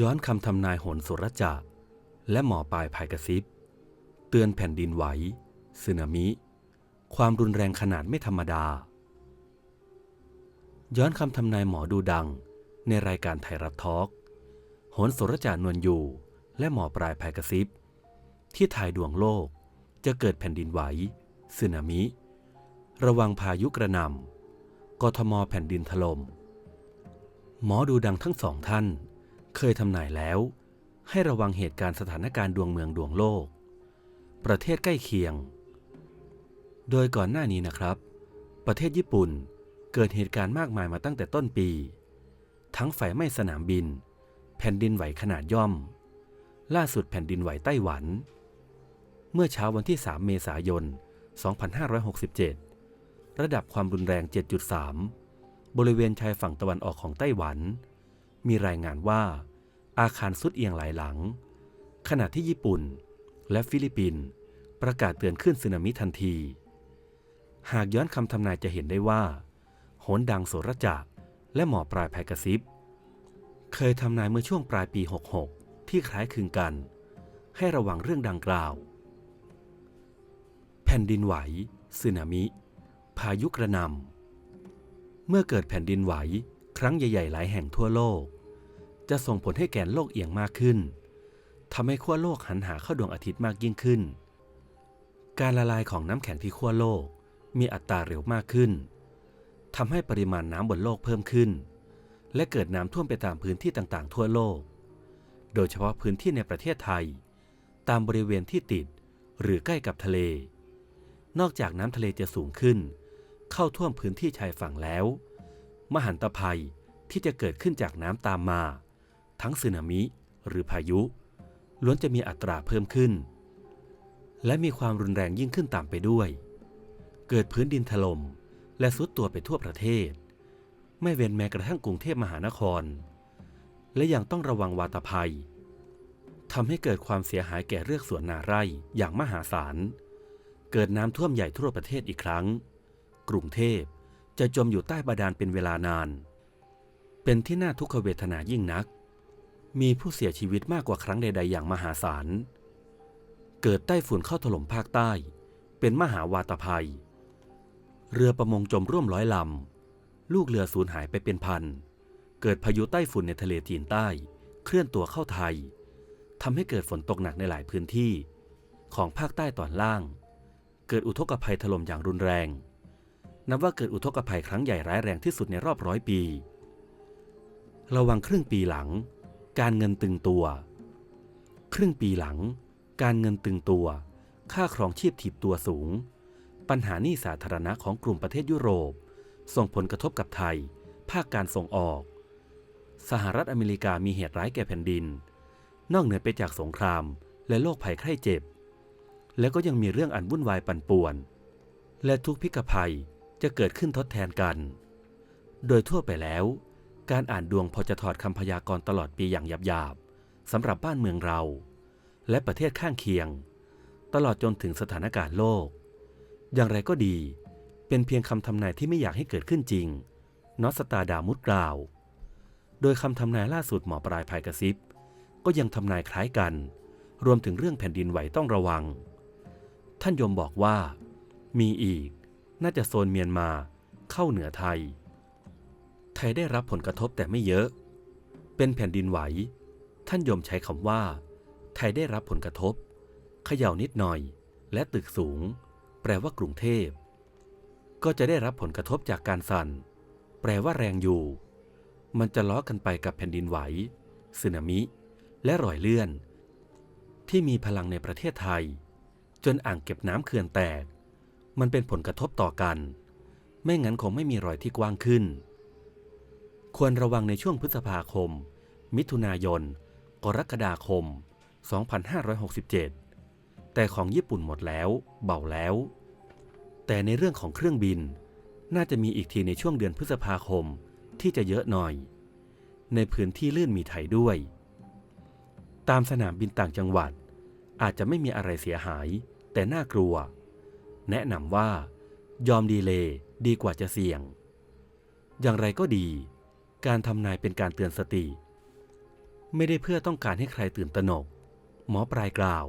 ย้อนคำทำนายโหนสุรจะและหมอปลายภายกระซิบ เตือนแผ่นดินไหวสึนามิ ความรุนแรงขนาดไม่ธรรมดา ย้อนคำทำนายหมอดูดังในรายการไทยรัฐทอล์กโหนสุรจานวลอยู่ และหมอปลายภายกระซิบ ที่ถ่ายดวงโลกจะเกิดแผ่นดินไหวสึนามิ ระวังพายุกระหน่ำกทมแผ่นดินถลม่มหมอดูดังทั้งสองท่าน เคยทำนายแล้ว ให้ระวังเหตุการณ์สถานการณ์ดวงเมืองดวงโลก ประเทศใกล้เคียง โดยก่อนหน้านี้นะครับ ประเทศญี่ปุ่นเกิดเหตุการณ์มากมายมาตั้งแต่ต้นปี ทั้งไฟไหม้สนามบิน แผ่นดินไหวขนาดย่อม ล่าสุดแผ่นดินไหวไต้หวัน เมื่อเช้าวันที่ 3 เมษายน 2567 ระดับความรุนแรง 7.3 บริเวณชายฝั่งตะวันออกของไต้หวัน มีรายงานว่า อาคารสุดเอียงหลายหลัง ขณะที่ญี่ปุ่น และฟิลิปปินส์ประกาศเตือนขึ้นสึนามิทันที หากย้อนคำทำนายจะเห็นได้ว่าโหนดังโสรจะและหมอปลายภายกระซิบเคยทำนายเมื่อช่วงปลายปี 66 ที่คล้ายคลึงกัน ให้ระวังเรื่องดังกล่าว แผ่นดินไหวสึนามิ พายุกระหนำเมื่อเกิดแผ่นดินไหว ครั้งใหญ่ๆ หลายแห่งทั่วโลก จะส่งผลให้แกนโลกเอียงมากขึ้นทำให้ขั้วโลกหันหาเข้าดวงอาทิตย์มากยิ่งขึ้น การละลายของน้ำแข็งที่ขั้วโลกมีอัตราเร็วมากขึ้นทำให้ปริมาณน้ำบนโลกเพิ่มขึ้น และเกิดน้ำท่วมไปตามพื้นที่ต่างๆ ทั่วโลก โดยเฉพาะพื้นที่ในประเทศไทย ตามบริเวณที่ติดหรือใกล้กับทะเล นอกจากน้ำทะเลจะสูงขึ้น เข้าท่วมพื้นที่ชายฝั่งแล้ว มหันตภัยที่จะเกิดขึ้นจากน้ำตามมา ทั้งสึนามิหรือพายุ ล้วนจะมีอัตราเพิ่มขึ้น และมีความรุนแรงยิ่งขึ้นตามไปด้วย เกิดพื้นดินถล่มและซุดตัวไปทั่วประเทศ ไม่เว้นแม้กระทั่งกรุงเทพมหานคร และยังต้องระวังวาตภัยทำให้เกิดความเสียหายแก่เรือกสวนนาไร่อย่างมหาศาล เกิดน้ำท่วมใหญ่ทั่วประเทศอีกครั้ง กรุงเทพ จะจมอยู่ใต้บาดาลเป็นเวลานาน เป็นที่น่าทุกขเวทนายิ่งนัก มีผู้เสียชีวิตมากกว่าครั้งใด ๆ อย่างมหาศาล เกิดใต้ฝุ่นเข้าถล่มภาคใต้ เป็นมหาวาตภัย เรือประมงจมร่วมร้อยลำ ลูกเรือสูญหายไปเป็นพัน เกิดพายุใต้ฝุ่นในทะเลจีนใต้ เคลื่อนตัวเข้าไทย ทำให้เกิดฝนตกหนักในหลายพื้นที่ ของภาคใต้ตอนล่าง เกิดอุทกภัยถล่มอย่างรุนแรง นับว่าเกิดอุทกภัยครั้งใหญ่ร้ายแรงที่สุดในรอบร้อยปี ระวังครึ่งปีหลัง การเงินตึงตัว ครึ่งปีหลัง การเงินตึงตัว ค่าครองชีพถีบตัวสูง ปัญหาหนี้สาธารณะของกลุ่มประเทศยุโรป ส่งผลกระทบกับไทย ภาคการส่งออก สหรัฐอเมริกามีเหตุร้ายแก่แผ่นดิน นอกเหนือไปจากสงคราม และโรคภัยไข้เจ็บ แล้วก็ยังมีเรื่องอันวุ่นวายปั่นป่วน และทุกพิกภัย จะเกิดขึ้นทดแทนกัน โดยทั่วไปแล้ว การอ่านดวงพอจะถอดคำพยากรณ์ตลอดปีอย่างหยาบๆสำหรับบ้านเมืองเรา และประเทศข้างเคียง ตลอดจนถึงสถานการณ์โลก อย่างไรก็ดี เป็นเพียงคำทำนายที่ไม่อยากให้เกิดขึ้นจริงนอสตาดามุดกล่าว โดยคำทำนายล่าสุดหมอปลายภายกระซิบ ก็ยังทำนายคล้ายกัน รวมถึงเรื่องแผ่นดินไหวต้องระวัง ท่านยมบอกว่า มีอีก น่าจะโซนเมียนมาเข้าเหนือไทย ไทยได้รับผลกระทบแต่ไม่เยอะ เป็นแผ่นดินไหว ท่านยมใช้คำว่า ไทยได้รับผลกระทบเขย่านิดหน่อย และตึกสูง แปลว่ากรุงเทพ ก็จะได้รับผลกระทบจากการสั่น แปลว่าแรงอยู่ มันจะล้อกันไปกับแผ่นดินไหวสึนามิ และรอยเลื่อน ที่มีพลังในประเทศไทย จนอ่างเก็บน้ำเขื่อนแตก มันเป็นผลกระทบต่อกัน ไม่งั้นคงไม่มีรอยที่กว้างขึ้น ควรระวังในช่วงพฤษภาคม มิถุนายน กรกฎาคม 2567 แต่ของญี่ปุ่นหมดแล้ว เบาแล้ว แต่ในเรื่องของเครื่องบิน น่าจะมีอีกทีในช่วงเดือนพฤษภาคมที่จะเยอะหน่อย ในพื้นที่ลื่นมีไถด้วย ตามสนามบินต่างจังหวัด อาจจะไม่มีอะไรเสียหาย แต่น่ากลัว แนะนำว่า ยอมดีเลย์ดีกว่าจะเสี่ยง อย่างไรก็ดี การทำนายเป็นการเตือนสติ ไม่ได้เพื่อต้องการให้ใครตื่นตระหนก หมอปลายกล่าว